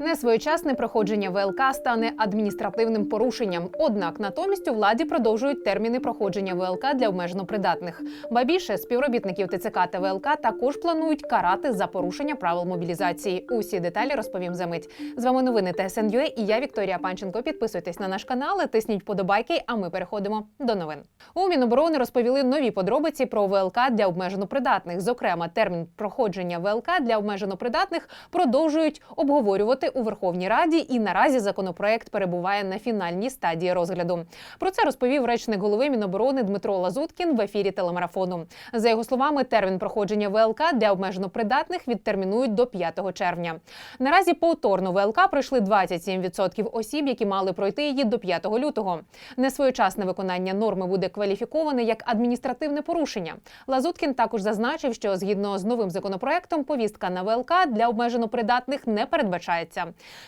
Несвоєчасне проходження ВЛК стане адміністративним порушенням. Однак натомість у владі продовжують терміни проходження ВЛК для обмежено придатних. Ба більше співробітників ТЦК та ВЛК також планують карати за порушення правил мобілізації. Усі деталі розповім за мить. З вами новини ТСНЮА і я Вікторія Панченко. Підписуйтесь на наш канал, тисніть подобайки. А ми переходимо до новин. У Міноборони розповіли нові подробиці про ВЛК для обмежено придатних. Зокрема, термін проходження ВЛК для обмежено придатних продовжують обговорювати у Верховній Раді. І наразі законопроект перебуває на фінальній стадії розгляду. Про це розповів речник голови Міноборони Дмитро Лазуткін в ефірі телемарафону. За його словами, термін проходження ВЛК для обмежено придатних відтермінують до 5 червня. Наразі повторно ВЛК пройшли 27% осіб, які мали пройти її до 5 лютого. Несвоєчасне виконання норми буде кваліфіковане як адміністративне порушення. Лазуткін також зазначив, що згідно з новим законопроектом повістка на ВЛК для обмежено придатних не передбачається.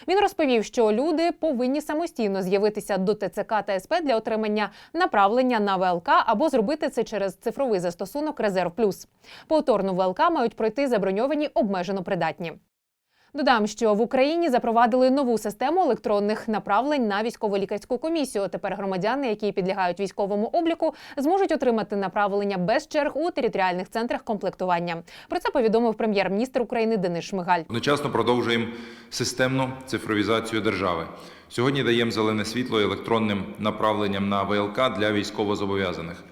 Він розповів, що люди повинні самостійно з'явитися до ТЦК та СП для отримання направлення на ВЛК або зробити це через цифровий застосунок Резерв Плюс. Повторну ВЛК мають пройти заброньовані обмежено придатні. Додам, що в Україні запровадили нову систему електронних направлень на військово-лікарську комісію. Тепер громадяни, які підлягають військовому обліку, зможуть отримати направлення без черг у територіальних центрах комплектування. Про це повідомив прем'єр-міністр України Денис Шмигаль. Одночасно продовжуємо системну цифровізацію держави. Сьогодні даємо зелене світло електронним направленням на ВЛК для військовозобов'язаних.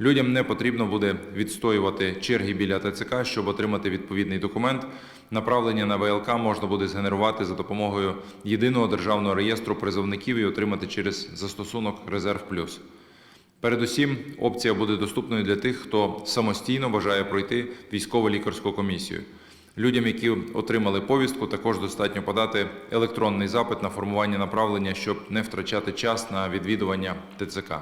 Людям не потрібно буде відстоювати черги біля ТЦК, щоб отримати відповідний документ. Направлення на ВЛК можна буде згенерувати за допомогою єдиного державного реєстру призовників і отримати через застосунок Резерв Плюс. Передусім, опція буде доступною для тих, хто самостійно бажає пройти військово-лікарську комісію. Людям, які отримали повістку, також достатньо подати електронний запит на формування направлення, щоб не втрачати час на відвідування ТЦК.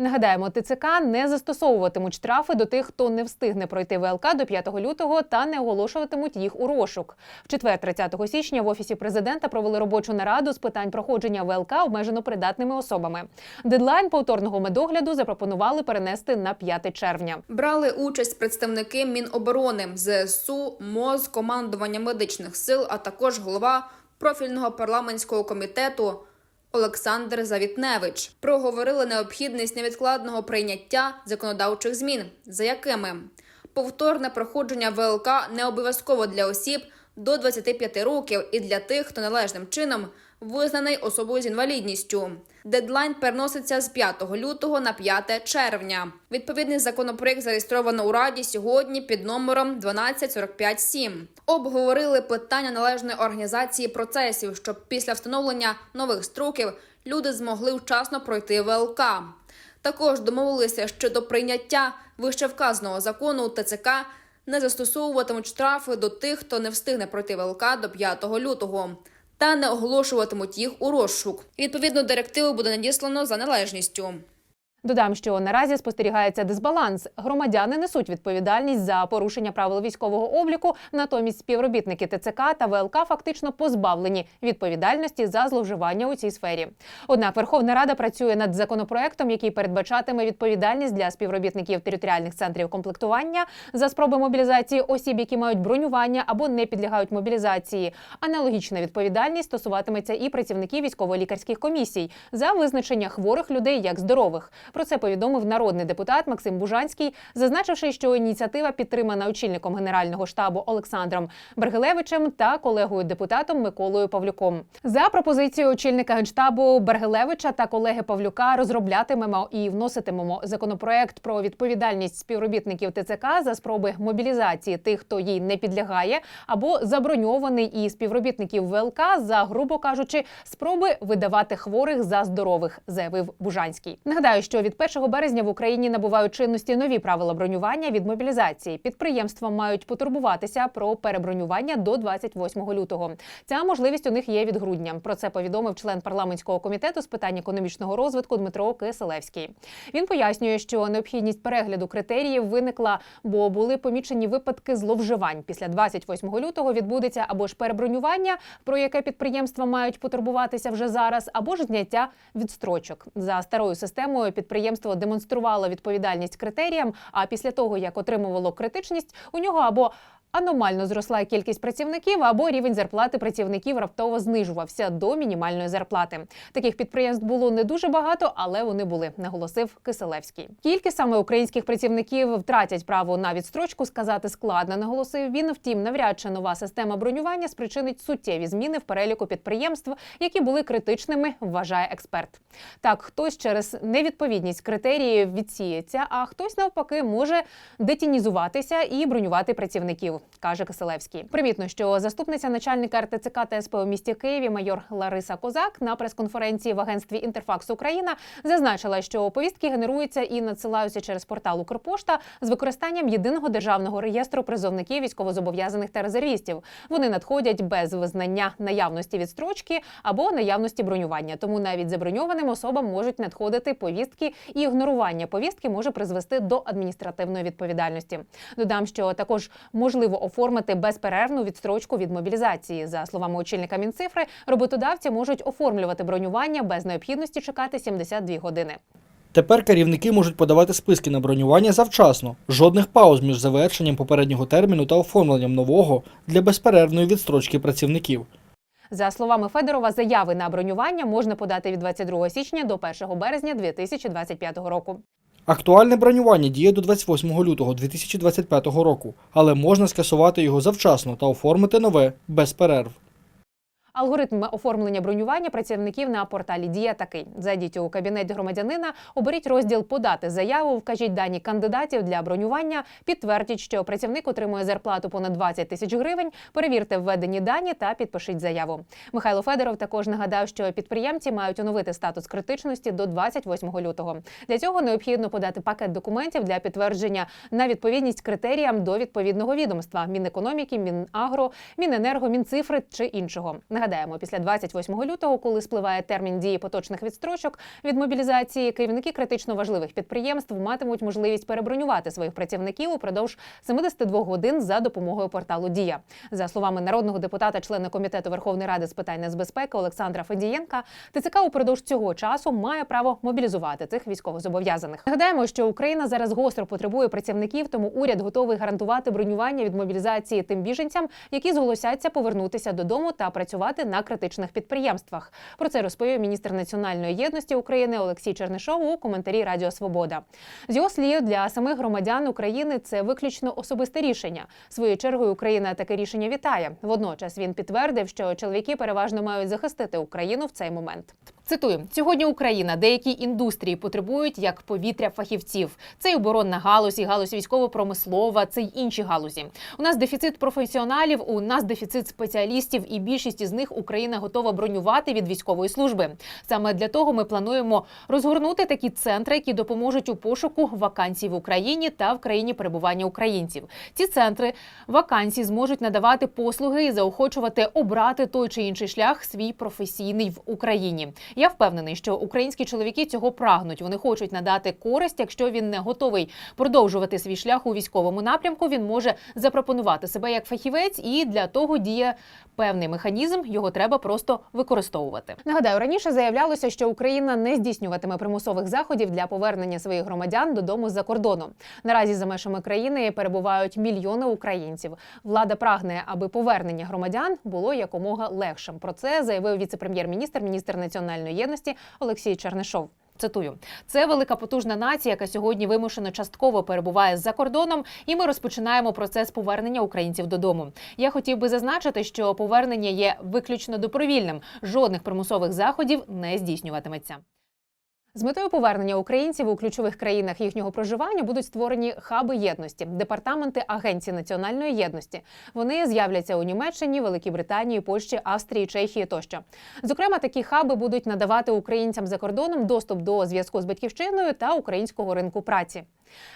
Нагадаємо, ТЦК не застосовуватимуть штрафи до тих, хто не встигне пройти ВЛК до 5 лютого та не оголошуватимуть їх у розшук. В четвер, 30 січня, в офісі президента провели робочу нараду з питань проходження ВЛК обмежено придатними особами. Дедлайн повторного медогляду запропонували перенести на 5 червня. Брали участь представники Міноборони, ЗСУ, МОЗ, командування медичних сил, а також голова профільного парламентського комітету Олександр Завітневич. Проговорили необхідність невідкладного прийняття законодавчих змін, за якими повторне проходження ВЛК не обов'язково для осіб до 25 років і для тих, хто належним чином визнаний особою з інвалідністю. Дедлайн переноситься з 5 лютого на 5 червня. Відповідний законопроект зареєстровано у Раді сьогодні під номером 12457. Обговорили питання належної організації процесів, щоб після встановлення нових строків люди змогли вчасно пройти ВЛК. Також домовилися щодо прийняття вищевказаного закону ТЦК не застосовуватимуть штрафи до тих, хто не встигне пройти ВЛК до 5 лютого. Та не оголошуватимуть їх у розшук. Відповідно, директиву буде надіслано за належністю. Додам, що наразі спостерігається дисбаланс. Громадяни несуть відповідальність за порушення правил військового обліку. Натомість співробітники ТЦК та ВЛК фактично позбавлені відповідальності за зловживання у цій сфері. Однак Верховна Рада працює над законопроектом, який передбачатиме відповідальність для співробітників територіальних центрів комплектування за спроби мобілізації осіб, які мають бронювання або не підлягають мобілізації. Аналогічна відповідальність стосуватиметься і працівників військово-лікарських комісій за визначення хворих людей як здорових. Про це повідомив народний депутат Максим Бужанський, зазначивши, що ініціатива підтримана очільником генерального штабу Олександром Бергелевичем та колегою депутатом Миколою Павлюком. За пропозицією очільника генштабу Бергелевича та колеги Павлюка розроблятимемо і вноситимемо законопроект про відповідальність співробітників ТЦК за спроби мобілізації тих, хто їй не підлягає, або заброньований і співробітників ВЛК за, грубо кажучи, спроби видавати хворих за здорових, заявив Бужанський. Нагадаю, що від 1 березня в Україні набувають чинності нові правила бронювання від мобілізації. Підприємства мають потурбуватися про перебронювання до 28 лютого. Ця можливість у них є від грудня. Про це повідомив член парламентського комітету з питань економічного розвитку Дмитро Киселевський. Він пояснює, що необхідність перегляду критеріїв виникла, бо були помічені випадки зловживань. Після 28 лютого відбудеться або ж перебронювання, про яке підприємства мають потурбуватися вже зараз, або ж зняття відстрочок за старою системою підприємство демонструвало відповідальність критеріям. А після того, як отримувало критичність, у нього або Аномально зросла кількість працівників або рівень зарплати працівників раптово знижувався до мінімальної зарплати. Таких підприємств було не дуже багато, але вони були, наголосив Киселевський. Кілька саме українських працівників втратять право на відстрочку, сказати складно, наголосив він. Втім, навряд чи нова система бронювання спричинить суттєві зміни в переліку підприємств, які були критичними, вважає експерт. Так, хтось через невідповідність критеріїв відсіється, а хтось навпаки може детінізуватися і бронювати працівників, каже Киселевський. Примітно, що заступниця начальника РТЦК та СП у місті Києві майор Лариса Козак на прес-конференції в агентстві Інтерфакс Україна зазначила, що повістки генеруються і надсилаються через портал Укрпошта з використанням єдиного державного реєстру призовників військовозобов'язаних та резервістів. Вони надходять без визнання наявності відстрочки або наявності бронювання. Тому навіть заброньованим особам можуть надходити повістки, і ігнорування повістки може призвести до адміністративної відповідальності. Додам, що також можливо оформити безперервну відстрочку від мобілізації. За словами очільника Мінцифри, роботодавці можуть оформлювати бронювання без необхідності чекати 72 години. Тепер керівники можуть подавати списки на бронювання завчасно, жодних пауз між завершенням попереднього терміну та оформленням нового для безперервної відстрочки працівників. За словами Федорова, заяви на бронювання можна подати від 22 січня до 1 березня 2025 року. Актуальне бронювання діє до 28 лютого 2025 року, але можна скасувати його завчасно та оформити нове без перерв. Алгоритм оформлення бронювання працівників на порталі Дія такий: зайдіть у кабінет громадянина, оберіть розділ Подати заяву, вкажіть дані кандидатів для бронювання, підтвердіть, що працівник отримує зарплату понад 20 тисяч гривень. Перевірте введені дані та підпишіть заяву. Михайло Федоров також нагадав, що підприємці мають оновити статус критичності до 28 лютого. Для цього необхідно подати пакет документів для підтвердження на відповідність критеріям до відповідного відомства Мінекономіки, Мінагро, Міненерго, Мінцифри чи іншого. Нагадаємо, після 28 лютого, коли спливає термін дії поточних відстрочок від мобілізації, керівники критично важливих підприємств матимуть можливість перебронювати своїх працівників упродовж 72 годин за допомогою порталу Дія. За словами народного депутата, члена комітету Верховної Ради з питань нацбезпеки Олександра Федієнка, ТЦК упродовж цього часу має право мобілізувати цих військовозобов'язаних. Нагадаємо, що Україна зараз гостро потребує працівників, тому уряд готовий гарантувати бронювання від мобілізації тим біженцям, які зголосяться повернутися додому та працювати на критичних підприємствах. Про це розповів міністр національної єдності України Олексій Чернишов у коментарі Радіо Свобода. З його слів для самих громадян України це виключно особисте рішення. Своєю чергою Україна таке рішення вітає. Водночас він підтвердив, що чоловіки переважно мають захистити Україну в цей момент. Цитую: сьогодні Україна деякі індустрії потребують як повітря фахівців. Це й оборонна галузь, і галузь військово-промислова, це й інші галузі. У нас дефіцит професіоналів, у нас дефіцит спеціалістів, і більшість із них Україна готова бронювати від військової служби. Саме для того ми плануємо розгорнути такі центри, які допоможуть у пошуку вакансій в Україні та в країні перебування українців. Ці центри вакансій зможуть надавати послуги і заохочувати обрати той чи інший шлях свій професійний в Україні. Я впевнений, що українські чоловіки цього прагнуть. Вони хочуть надати користь. Якщо він не готовий продовжувати свій шлях у військовому напрямку, він може запропонувати себе як фахівець, і для того діє певний механізм. Його треба просто використовувати. Нагадаю, раніше заявлялося, що Україна не здійснюватиме примусових заходів для повернення своїх громадян додому з-за кордону. Наразі за межами країни перебувають мільйони українців. Влада прагне, аби повернення громадян було якомога легшим. Про це заявив віце-прем'єр-міністр, міністр національної єдності Олексій Чернишов. Цитую, це велика потужна нація, яка сьогодні вимушено частково перебуває за кордоном, і ми розпочинаємо процес повернення українців додому. Я хотів би зазначити, що повернення є виключно добровільним. Жодних примусових заходів не здійснюватиметься. З метою повернення українців у ключових країнах їхнього проживання будуть створені хаби єдності, департаменти Агенції національної єдності. Вони з'являться у Німеччині, Великій Британії, Польщі, Австрії, Чехії тощо. Зокрема, такі хаби будуть надавати українцям за кордоном доступ до зв'язку з батьківщиною та українського ринку праці.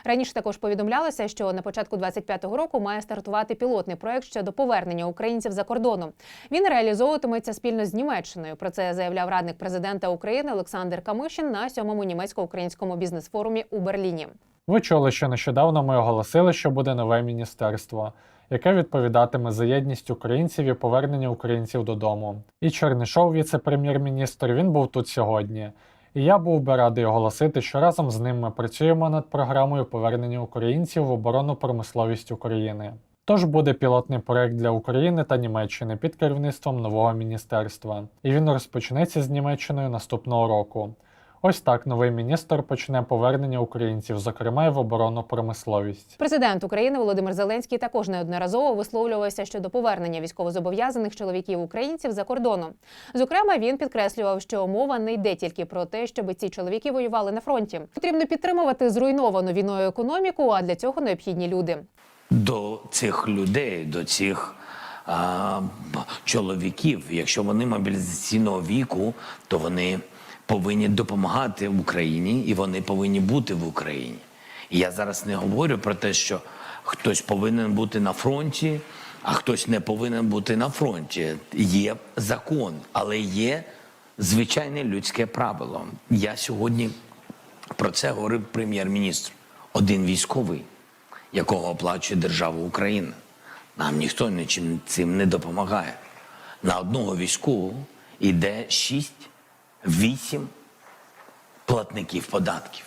Раніше також повідомлялося, що на початку 25-го року має стартувати пілотний проект щодо повернення українців за кордоном. Він реалізовуватиметься спільно з Німеччиною. Про це заявляв радник президента України Олександр Камишин на сьомому німецько-українському бізнес-форумі у Берліні. Ви чули, що нещодавно ми оголосили, що буде нове міністерство, яке відповідатиме за єдність українців і повернення українців додому. І Чернишов, віце-прем'єр-міністр, він був тут сьогодні. І я був би радий оголосити, що разом з ним ми працюємо над програмою повернення українців в оборонну промисловість України. Тож буде пілотний проект для України та Німеччини під керівництвом нового міністерства, і він розпочнеться з Німеччиною наступного року. Ось так новий міністр почне повернення українців, зокрема й в оборонну промисловість. Президент України Володимир Зеленський також неодноразово висловлювався щодо повернення військовозобов'язаних чоловіків українців за кордоном. Зокрема, він підкреслював, що мова не йде тільки про те, щоб ці чоловіки воювали на фронті. Потрібно підтримувати зруйновану війною економіку, а для цього необхідні люди. до цих людей, до цих а, чоловіків. Якщо вони мобілізаційного віку, то вони повинні допомагати Україні і вони повинні бути в Україні. І я зараз не говорю про те, що хтось повинен бути на фронті, а хтось не повинен бути на фронті. Є закон, але є звичайне людське правило. Я сьогодні про це говорив прем'єр-міністр. Один військовий якого оплачує держава Україна. Нам ніхто нічим цим не допомагає. На одного військового йде 6-8 платників податків.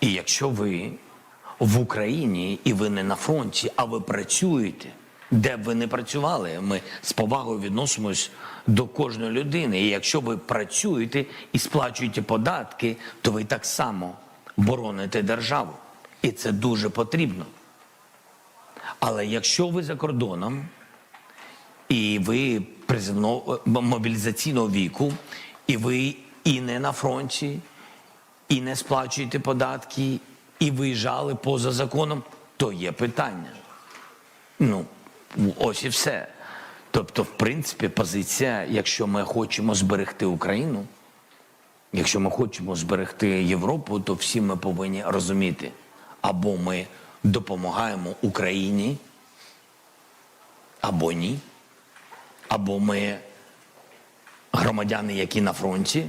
І якщо ви в Україні і ви не на фронті, а ви працюєте, де б ви не працювали, ми з повагою відносимось до кожної людини. І якщо ви працюєте і сплачуєте податки, то ви так само бороните державу. І це дуже потрібно. Але якщо ви за кордоном і ви призовно мобілізаційного віку, і ви і не на фронті, і не сплачуєте податки, і виїжджали поза законом, то є питання. Ну, ось і все. Тобто, в принципі, позиція, якщо ми хочемо зберегти Україну, якщо ми хочемо зберегти Європу, то всі ми повинні розуміти, або ми допомагаємо Україні, або ні, або ми громадяни, які на фронті,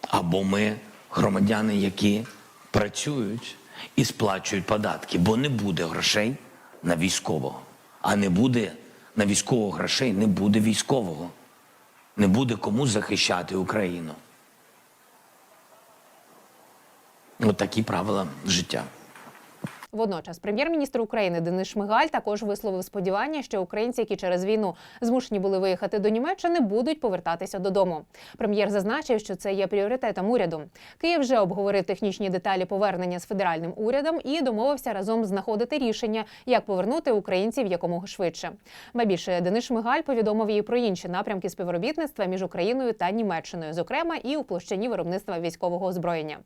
або ми громадяни, які працюють і сплачують податки, бо не буде грошей на військового. А не буде на військового грошей, не буде військового. Не буде кому захищати Україну. От такі правила життя. Водночас, прем'єр-міністр України Денис Шмигаль також висловив сподівання, що українці, які через війну змушені були виїхати до Німеччини, будуть повертатися додому. Прем'єр зазначив, що це є пріоритетом уряду. Київ вже обговорив технічні деталі повернення з федеральним урядом і домовився разом знаходити рішення, як повернути українців якомога швидше. Ба більше Денис Шмигаль повідомив їй про інші напрямки співробітництва між Україною та Німеччиною, зокрема і у площині виробництва військового озброєння.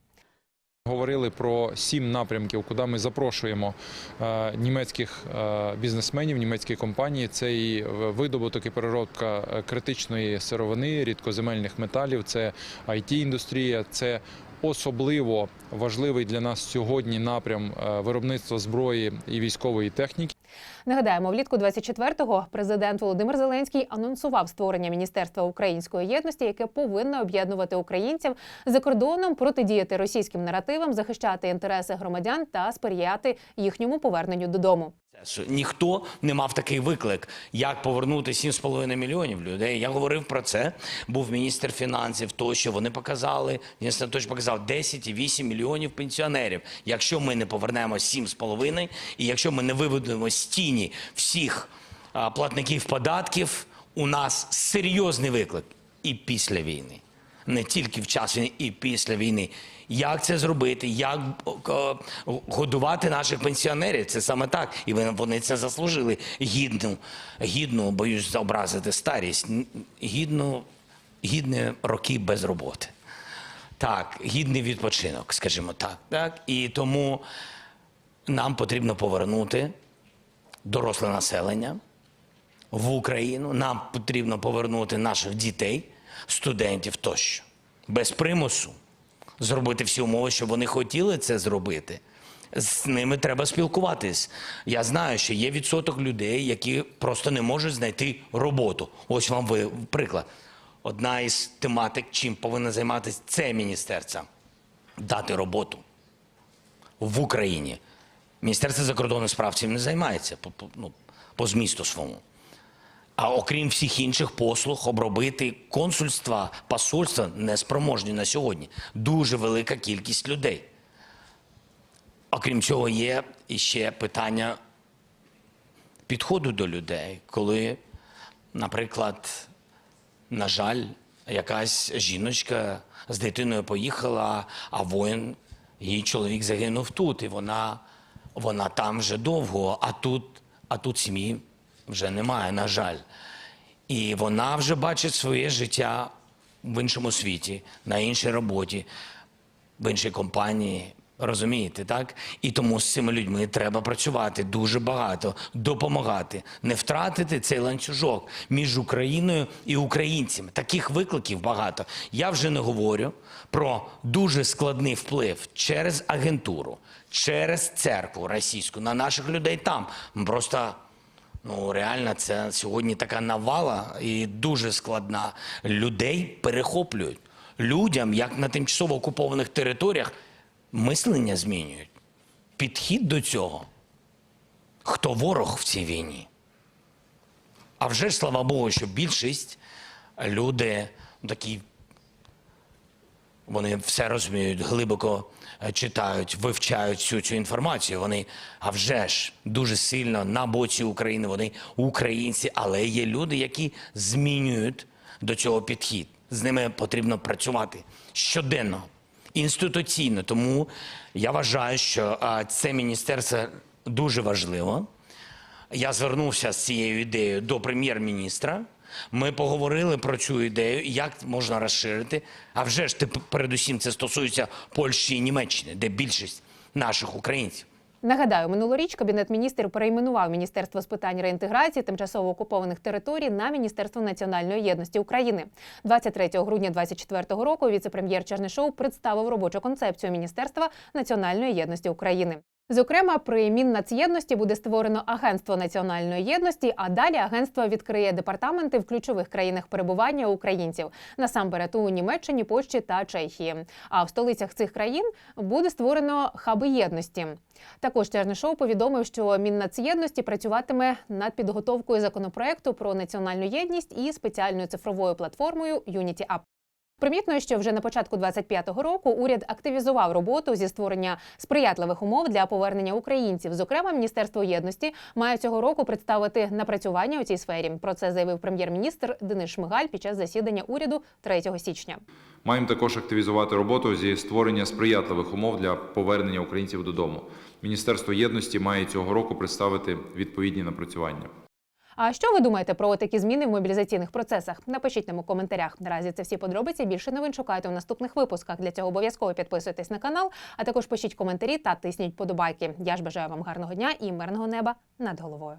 Говорили про сім напрямків, куди ми запрошуємо е, німецьких е, бізнесменів, німецькі компанії. Це і видобуток і переробка е, критичної сировини, рідкоземельних металів, це it індустрія це особливо важливий для нас сьогодні напрям е, виробництва зброї і військової техніки. Нагадаємо, влітку 24-го президент Володимир Зеленський анонсував створення Міністерства української єдності, яке повинно об'єднувати українців за кордоном, протидіяти російським наративам, захищати інтереси громадян та сприяти їхньому поверненню додому. Що Ніхто не мав такий виклик, як повернути 7,5 мільйонів людей. Я говорив про це. Був міністр фінансів, тощо вони показали. Міністр точно показав 10,8 мільйонів пенсіонерів. Якщо ми не повернемо 7,5, і якщо ми не виведемо з тіні всіх платників податків, у нас серйозний виклик і після війни. Не тільки в час війни, і після війни. Як це зробити? Як е, годувати наших пенсіонерів? Це саме так. І вони- це заслужили. Гідну, гідну, боюсь образити старість, гідну, гідні роки без роботи. Так, гідний відпочинок, скажімо так. так. І тому нам потрібно повернути доросле населення в Україну. Нам потрібно повернути наших дітей, студентів тощо. Без примусу зробити всі умови, щоб вони хотіли це зробити. З ними треба спілкуватись. Я знаю, що є відсоток людей, які просто не можуть знайти роботу. Ось вам приклад. Одна із тематик, чим повинна займатися це міністерство дати роботу в Україні. Міністерство закордонних справ цим не займається по, по, ну, по змісту своєму. А окрім всіх інших послуг, обробити консульства, посольства неспроможні на сьогодні. Дуже велика кількість людей. Окрім цього, є іще питання підходу до людей, коли, наприклад, на жаль, якась жіночка з дитиною поїхала, а воїн, її чоловік загинув тут, і вона, вона там вже довго, а тут, а тут сім'ї вже немає, на жаль. І вона вже бачить своє життя в іншому світі, на іншій роботі, в іншій компанії. Розумієте, так? І тому з цими людьми треба працювати дуже багато, допомагати, не втратити цей ланцюжок між Україною і українцями. Таких викликів багато. Я вже не говорю про дуже складний вплив через агентуру, через церкву російську на наших людей там. Просто Ну, реально, це сьогодні така навала і дуже складна. Людей перехоплюють. Людям, як на тимчасово окупованих територіях, мислення змінюють. Підхід до цього. Хто ворог в цій війні? А вже ж слава Богу, що більшість люди такі вони все розуміють, глибоко е, читають, вивчають всю цю інформацію. Вони, а вже ж, дуже сильно на боці України. Вони українці, але є люди, які змінюють до цього підхід. З ними потрібно працювати щоденно, інституційно. Тому я вважаю, що це міністерство дуже важливо. Я звернувся з цією ідеєю до прем'єр-міністра. Ми поговорили про цю ідею, як можна розширити. А вже ж тип- передусім це стосується Польщі і Німеччини, де більшість наших українців. Нагадаю, минулоріч кабінет міністрів перейменував Міністерство з питань реінтеграції тимчасово окупованих територій на Міністерство національної єдності України. 23 грудня 2024 року віце-прем'єр Чернишов представив робочу концепцію Міністерства національної єдності України. Зокрема, при Міннацєдності буде створено агентство національної єдності, а далі агентство відкриє департаменти в ключових країнах перебування українців насамперед у Німеччині, Польщі та Чехії. А в столицях цих країн буде створено хаби єдності. Також Чернишов повідомив, що Міннацєдності працюватиме над підготовкою законопроекту про національну єдність і спеціальною цифровою платформою Unity App. Примітно, що вже на початку 25-го року уряд активізував роботу зі створення сприятливих умов для повернення українців. Зокрема, Міністерство єдності має цього року представити напрацювання у цій сфері. Про це заявив прем'єр-міністр Денис Шмигаль під час засідання уряду 3 січня. Маємо також активізувати роботу зі створення сприятливих умов для повернення українців додому. Міністерство єдності має цього року представити відповідні напрацювання. А що ви думаєте про такі зміни в мобілізаційних процесах? Напишіть нам у коментарях. Наразі це всі подробиці. Більше новин шукайте у наступних випусках. Для цього обов'язково підписуйтесь на канал, а також пишіть коментарі та тисніть подобайки. Я ж бажаю вам гарного дня і мирного неба над головою.